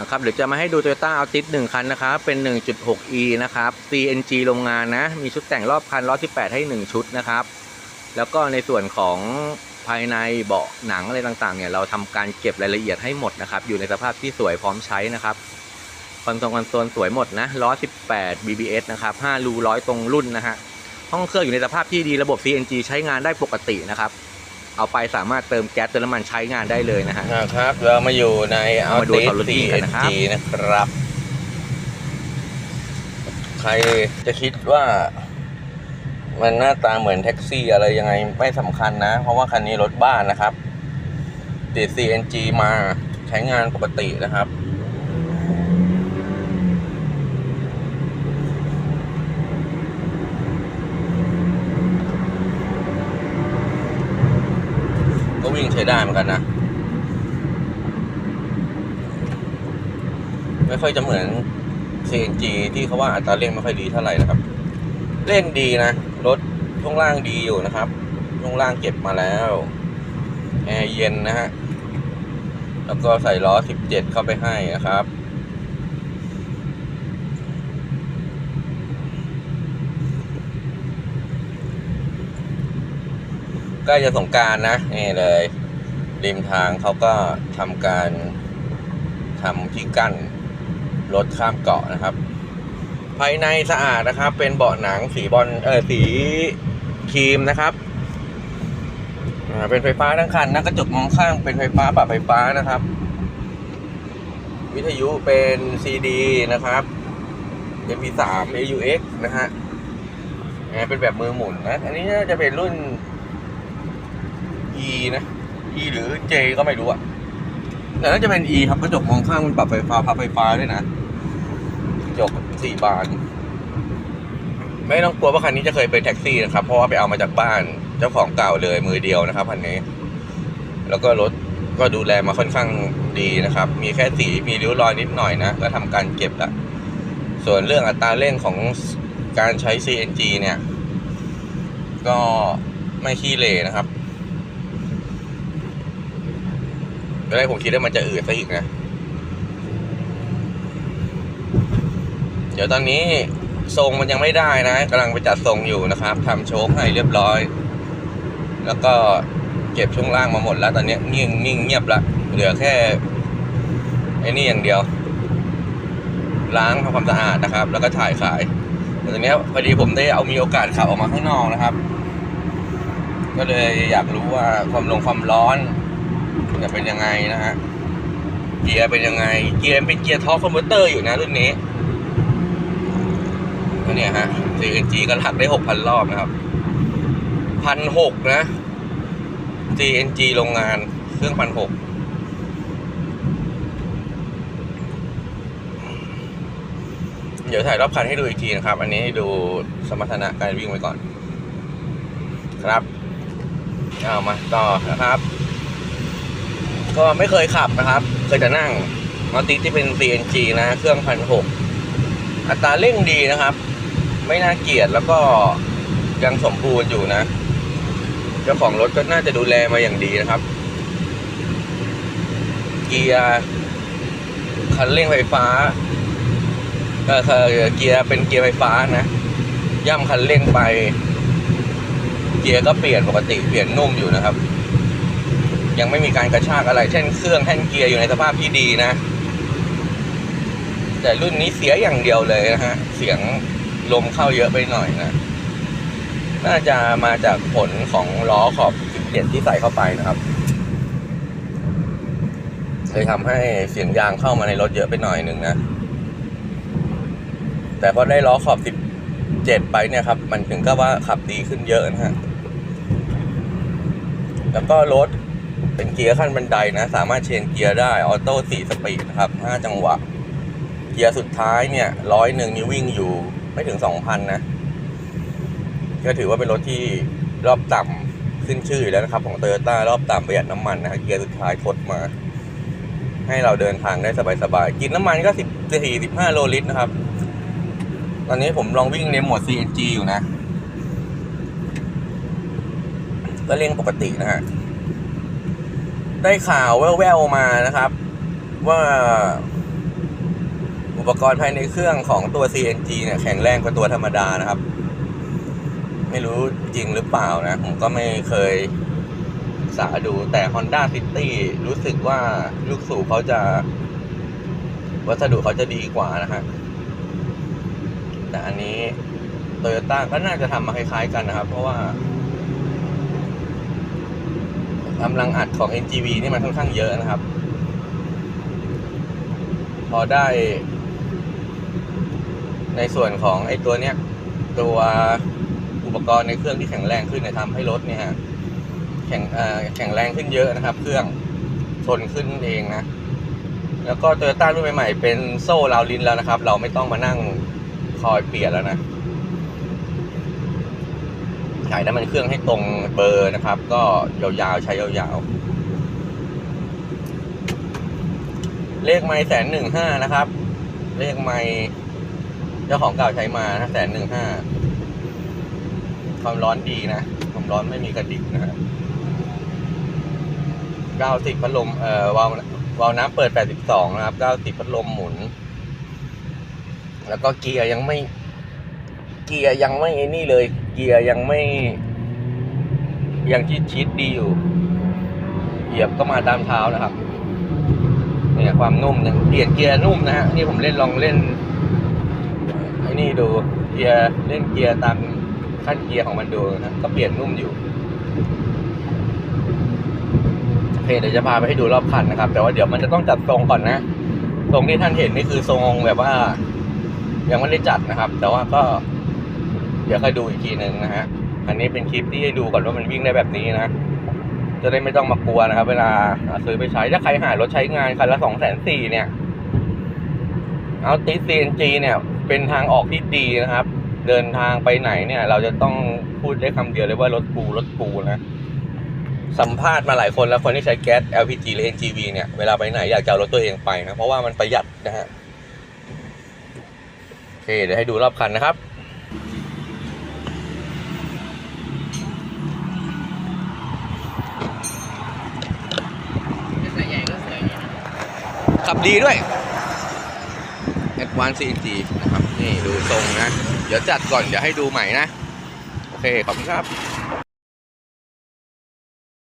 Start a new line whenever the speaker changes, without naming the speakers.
นะครับเดี๋ยวจะมาให้ดู Toyota Altis 1คันนะครับเป็น 1.6e นะครับ CNG โรงงานนะ มีชุดแต่งรอบคัน118 ให้ 1 ชุดนะครับ แล้วก็ในส่วนของภายในเบาะหนังอะไรต่างๆเนี่ยเราทำการเก็บรายละเอียดให้หมดนะครับ อยู่ในสภาพที่สวยพร้อมใช้นะครับคอนโซลคอนโซลสวยหมดนะล้อ 18 BBS นะครับ5รูร้อยตรงรุ่นนะฮะห้องเครื่องอยู่ในสภาพที่ดีระบบ CNG ใช้งานได้ปกตินะครับ เอาไปสามารถเติมแก๊สเติมน้ำมันใช้งานได้เลยนะฮะ
นะครับ เรามาอยู่ใน
เอามาดู
Altis
Toyota กันนะครับ
CNG นะครับ ใครจะคิดว่า มันหน้าตาเหมือนแท็กซี่อะไรยังไงไม่สำคัญนะ เพราะว่าคันนี้รถบ้านนะครับติด CNG มาใช้งานปกตินะครับ วิ่งใช้ได้เหมือนกันนะ ไม่ค่อยจะเหมือน CNG ที่เขาว่าอัตราเร่งไม่ค่อยดีเท่าไหร่นะครับเล่นดีนะ รถช่วงล่างดีอยู่นะครับช่วงล่างเก็บมาแล้วแอร์เย็นนะฮะ แล้วก็ใส่ล้อ 17 เข้าไปให้นะครับ ใกล้จะสงการนะนี่เลย ริมทางเขาก็ทำการทำที่กั้นรถข้ามเกาะนะครับ ภายในสะอาดนะครับ เป็นเบาะหนังสีบอลเออสีครีมนะครับเป็นไฟฟ้าทั้งคันนะกระจกมองข้างเป็นไฟฟ้าปรับไฟฟ้านะครับ วิทยุเป็น CD นะครับ MP3 AUX นะฮะอ่าเป็นแบบมือหมุนนะ อันนี้น่าจะเป็นรุ่น นะ E หรือ J ก็ไม่รู้อะแต่น่าจะเป็น E ครับกระจกมองข้างมันปรับไฟฟ้าพับไฟฟ้าด้วยนะกระจกสี่บาน ไม่ต้องกลัวว่าคันนี้จะเคยเป็นแท็กซี่นะครับ เพราะว่าไปเอามาจากบ้านเจ้าของเก่าเลยมือเดียวนะครับคันนี้ แล้วก็รถก็ดูแลมาค่อนข้างดีนะครับ มีแค่สีมีริ้วรอยนิดหน่อยนะ ก็ทำการเก็บละส่วนเรื่องอัตราเร่งของการใช้ CNG เนี่ย ก็ไม่ขี้เหร่นะครับ ตอนแรกผมคิดว่ามันจะอืดซะอีกนะ เดี๋ยวตอนนี้ทรงมันยังไม่ได้นะกำลังไปจัดทรงอยู่นะครับทำโชคให้เรียบร้อย แล้วก็เก็บช่วงล่างมาหมดแล้ว ตอนนี้นิ่งนิ่งเงียบละเหลือแค่ไอ้นี่อย่างเดียว ล้างทำความสะอาดนะครับ แล้วก็ถ่ายขายแต่ตอนนี้พอดีผมได้เอามีโอกาสขับออกมาข้างนอกนะครับ ก็เลยอยากรู้ว่าความลงความร้อน จะเป็นยังไงนะฮะ เกียร์เป็นยังไง เกียร์เป็นเกียร์ท็อร์คอมพิวเตอร์อยู่นะรุ่นนี้ก็เนี่ยฮะ CNG ก็หักได้หกพันรอบนะครับพันหกนะ CNG โรงงานเครื่องพันหกเดี๋ยวถ่ายรอบคันให้ดูอีกทีนะครับ อันนี้ให้ดูสมรรถนะการวิ่งไว้ก่อน ครับ เอามาต่อนะครับ ก็ไม่เคยขับนะครับ เคยจะนั่งมอติที่เป็น CNG นะเครื่องพันหกอัตราเร่งดีนะครับ ไม่น่าเกลียดแล้วก็ยังสมบูรณ์อยู่นะ เจ้าของรถก็น่าจะดูแลมาอย่างดีนะครับ เกียร์คันเร่งไฟฟ้าเออคือเกียร์เป็นเกียร์ไฟฟ้านะ ย่ำคันเร่งไป เกียร์ก็เปลี่ยนปกติเปลี่ยนนุ่มอยู่นะครับ ยังไม่มีการกระชากอะไร เช่นเครื่องแท่นเกียร์อยู่ในสภาพที่ดีนะ แต่รุ่นนี้เสียอย่างเดียวเลยนะฮะ เสียงลมเข้าเยอะไปหน่อยนะ น่าจะมาจากผลของล้อขอบ 17 ที่ใส่เข้าไปนะครับเลยทำให้เสียงยางเข้ามาในรถเยอะไปหน่อยหนึ่งนะ แต่พอได้ล้อขอบ 17 ไปเนี่ยครับ มันถึงก็ว่าขับดีขึ้นเยอะนะฮะแล้วก็รถ เป็นเกียร์ขั้นบันไดนะ สามารถเชนเกียร์ได้ออโต้4สปีดนะครับ5จังหวะ เกียร์สุดท้ายเนี่ยร้อยหนึ่งนี่วิ่งอยู่ไม่ถึง2,000นะ ก็ถือว่าเป็นรถที่รอบต่ำขึ้นชื่ออยู่แล้วนะครับ ของโตโยต้ารอบต่ำประหยัดน้ำมันนะเกียร์สุดท้ายทดมา ให้เราเดินทางได้สบายๆกินน้ำมันก็10 4 15โลลิตรนะครับ ตอนนี้ผมลองวิ่งในโหมด CNG อยู่นะ ก็เร่งปกตินะฮะ ได้ข่าวแว่วๆมานะครับ ว่าอุปกรณ์ภายในเครื่องของตัว CNG เนี่ยแข็งแรงกว่าตัวธรรมดานะครับ ไม่รู้จริงหรือเปล่านะ ผมก็ไม่เคยศึกษาดูแต่ Honda City รู้สึกว่าลูกสูบเขาจะ วัสดุเขาจะดีกว่านะฮะแต่อันนี้โตโยต้าก็น่าจะทำมาคล้ายๆกันนะครับ เพราะว่า กำลังอัดของ NGV นี่มันค่อนข้างเยอะนะครับ พอได้ ในส่วนของไอ้ตัวเนี้ย ตัวอุปกรณ์ในเครื่องที่แข็งแรงขึ้นเนี่ยทำให้รถเนี่ยฮะแข็งแข็งแรงขึ้นเยอะนะครับ เครื่องทนขึ้นเองนะ แล้วก็โตโยต้ารุ่นใหม่ๆเป็นโซ่ราวลินแล้วนะครับ เราไม่ต้องมานั่งคอยเปลี่ยนแล้วนะ ถ่ายน้ำมันเครื่องให้ตรงเบอร์นะครับ ก็ยาวๆใช้ยาวๆ เลขไม่แสนหนึ่งห้านะครับ เลขไม่เจ้าของเก่าใช้มานะแสนหนึ่งห้าความร้อนดีนะ ความร้อนไม่มีกระดิกนะฮะเก้าสิบพัดลมเอ่อวาล์ววาล์วน้ำเปิดแปดสิบสองนะครับเก้าสิบพัดลมหมุน แล้วก็เกียร์ยังไม่ เกียร์ยังไม่ไอ้นี่เลย เกียร์ยังไม่ ยังชิดชิดดีอยู่ เหยียบก็มาตามเท้านะครับเนี่ยความนุ่มเนี่ยเปลี่ยนเกียร์นุ่มนะฮะนี่ผมเล่นลองเล่นไอ้นี่ดูเกียร์เล่นเกียร์ตามขั้นเกียร์ของมันดูนะก็เปลี่ยนนุ่มอยู่โอเคเดี๋ยวจะพาไปให้ดูรอบคันนะครับ แต่ว่าเดี๋ยวมันจะต้องจัดทรงก่อนนะทรงที่ท่านเห็นนี่คือทรงแบบว่า ยังไม่ได้จัดนะครับ แต่ว่าก็ เดี๋ยวค่อยดูอีกทีหนึ่งนะฮะ อันนี้เป็นคลิปที่ให้ดูก่อนว่ามันวิ่งได้แบบนี้นะ จะได้ไม่ต้องมากลัวนะครับ เวลาซื้อไปใช้ ถ้าใครหารถใช้งานคันละสองแสนสี่เนี่ย เอาติ CNG เนี่ย เป็นทางออกที่ดีนะครับ เดินทางไปไหนเนี่ย เราจะต้องพูดได้คำเดียวเลยว่ารถกูรถกูนะสัมภาษณ์มาหลายคนแล้วคนที่ใช้แก๊ส LPG หรือ NGV เนี่ย เวลาไปไหนอยากจะเอารถตัวเองไปนะ เพราะว่ามันประหยัดนะฮะ โอเค เดี๋ยวให้ดูรอบคันนะครับ ขับดีด้วย Advanced CNG นะครับ นี่ดูทรงนะ เดี๋ยวจัดก่อน เดี๋ยวให้ดูใหม่นะ โอเค ขอบคุณครับ